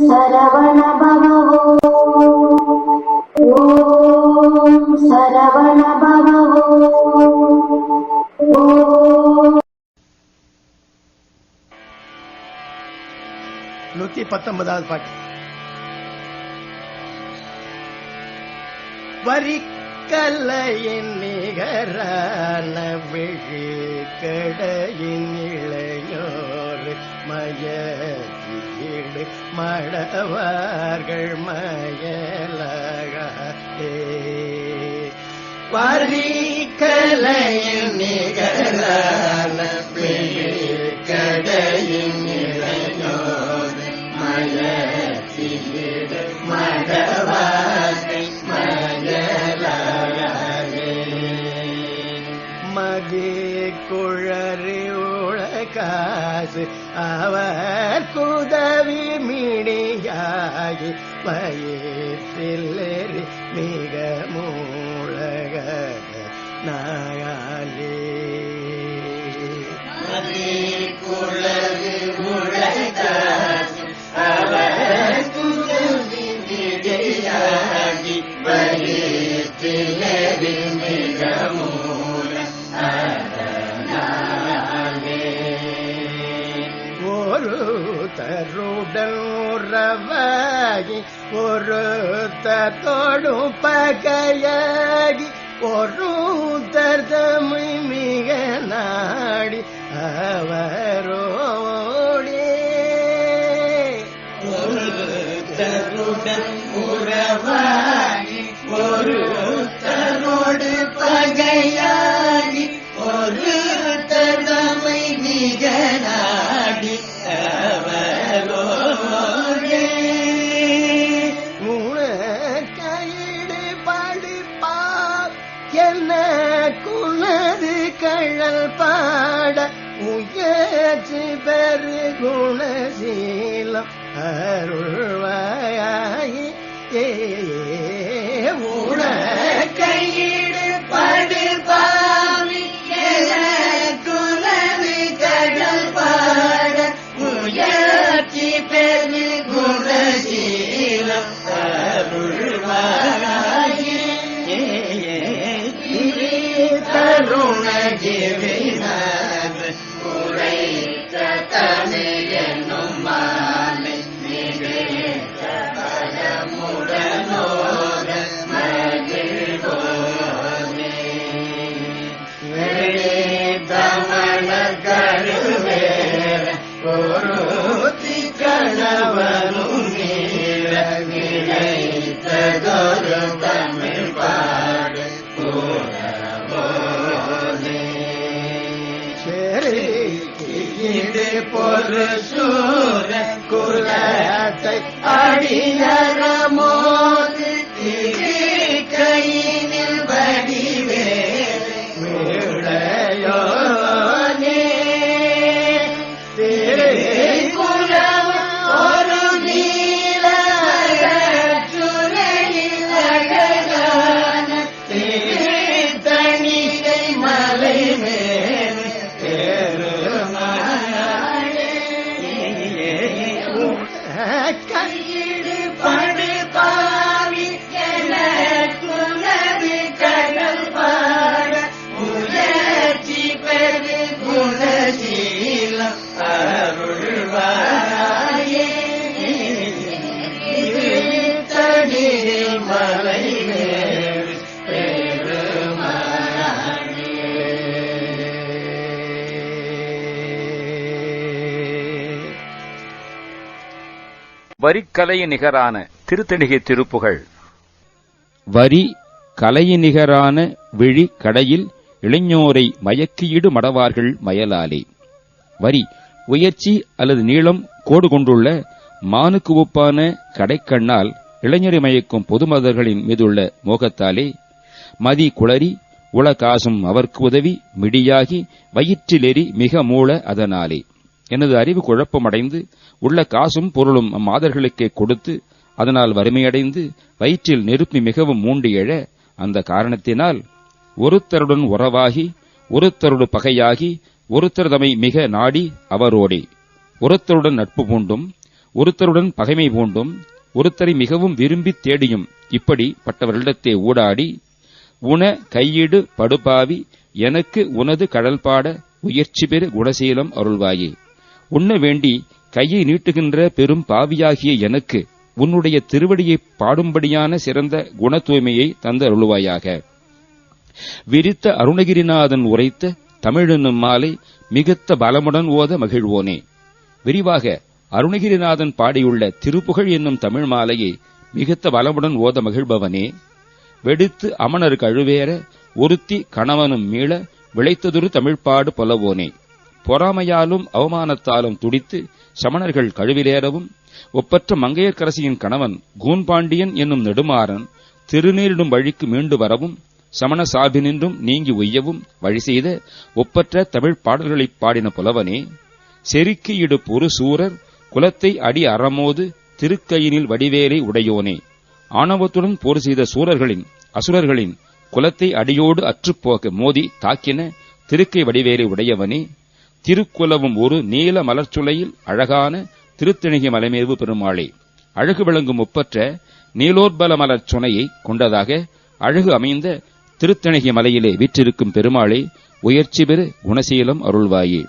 சரவண பவோ ஓம் சரவண பவோ நூத்தி பத்தொன்பதாவது பாட்டு. வரிக்கலையின் நிகரான விழி கடையின் இளையோர் மய மடவார்கள் மயலகே வரிக்கலையின் நிகரான கடையின் இளையோர் மயக்கீடு மடவார்கள் மயலகே மகே குழறி உலகாசு அவர் குழ மிடியாகி வயிற்றில்லேறி மிக மூழக நாயாலே அவர் குதவி மிடியாகி வயிற்றில்லேறி மிக மூல ஒரு தருடன் உறவாகி தொடும் தத்தோடும் பகையாகி ஒரு தர்தமை மிக நாடி அவரோடே. ஒரு உறவா முயற்சி பெரு குணசீலம் அருள்வாயி ஏ இது பொருள் சூர குலத்தை அடியரமோ கையிடு வரிக்கலைய நிகரான திருத்தணிகை திருப்புகழ் வரி கலையினிகரான விழி கடையில் இளைஞோரை மயக்கியிடு மடவார்கள் மயலாலே. வரி உயர்ச்சி அல்லது நீளம் கோடு கொண்டுள்ள மானுக்கு ஒப்பான கடைக்கண்ணால் இளைஞரை மயக்கும் பொதுமதர்களின் மீதுள்ள மோகத்தாலே. மதி குளறி உலகாசும் அவர்க்கு உதவி மிடியாகி வயிற்றிலெறி மிக மூள அதனாலே. எனது அறிவு குழப்பமடைந்து உள்ள காசும் பொருளும் அம்மாதர்களுக்கே கொடுத்து அதனால் வறுமையடைந்து வயிற்றில் நெருப்பி மிகவும் மூண்டு எழ அந்த காரணத்தினால் ஒருத்தருடன் உறவாகி ஒருத்தரோடு பகையாகி ஒருத்தர் தமை மிக நாடி அவரோடே. ஒருத்தருடன் நட்பு பூண்டும் ஒருத்தருடன் பகைமை பூண்டும் ஒருத்தரை மிகவும் விரும்பித் தேடியும் இப்படி இப்படிப்பட்டவர்களிடத்தே ஊடாடி உன கையிடு படுபாவி எனக்கு உனது கடல்பாட உயர்ச்சி பெறு குணசீலம் அருள்வாயே. உண்ண வேண்டி கையை நீட்டுகின்ற பெரும் பாவியாகிய எனக்கு உன்னுடைய திருவடியை பாடும்படியான சிறந்த குண தூய்மையை தந்து அருள்வாயாக. விரித்த அருணகிரிநாதன் உரைத்த தமிழென்னும் மாலை மிகுத்த பலமுடன் ஓத மகிழ்வோனே. விரிவாக அருணகிரிநாதன் பாடியுள்ள திருப்புகழ் என்னும் தமிழ் மாலையை மிகுத்த பலமுடன் ஓத மகிழ்பவனே. வெடித்து அமணர் கழுவேற ஒருத்தி கணவனும் மீள விளைத்ததொரு தமிழ்ப்பாடு பொலவோனே. பொறாமையாலும் அவமானத்தாலும் துடித்து சமணர்கள் கழுவிலேறவும் ஒப்பற்ற மங்கையர்க்கரசியின் கணவன் கூன்பாண்டியன் என்னும் நெடுமாறன் திருநீரிடும் வழிக்கு மீண்டு வரவும் சமண சார்பினின்றும் நீங்கி உய்யவும் வழி செய்த ஒப்பற்ற தமிழ் பாடல்களைப் பாடின புலவனே செருக்கி இடு பொறு சூரர் குலத்தை அடி அறமோது திருக்கையினில் வடிவேலை உடையோனே. ஆணவத்துடன் போர் செய்த சூரர்களின் அசுரர்களின் குலத்தை அடியோடு அற்றுப்போக மோதி தாக்கின திருக்கை வடிவேலை உடையவனே. திருக்குலவும் ஒரு நீல மலர்ச்சுளையில் அழகான திருத்தணிகை மலைமேவு பெருமாளே. அழகு விளங்கும் ஒப்பற்ற நீலோற்பல மலர் சுனையை கொண்டதாக அழகு அமைந்த திருத்தணிகை மலையிலே விற்றிருக்கும் பெருமாளே உயர்ச்சி பெறு குணசீலம் அருள்வாயே.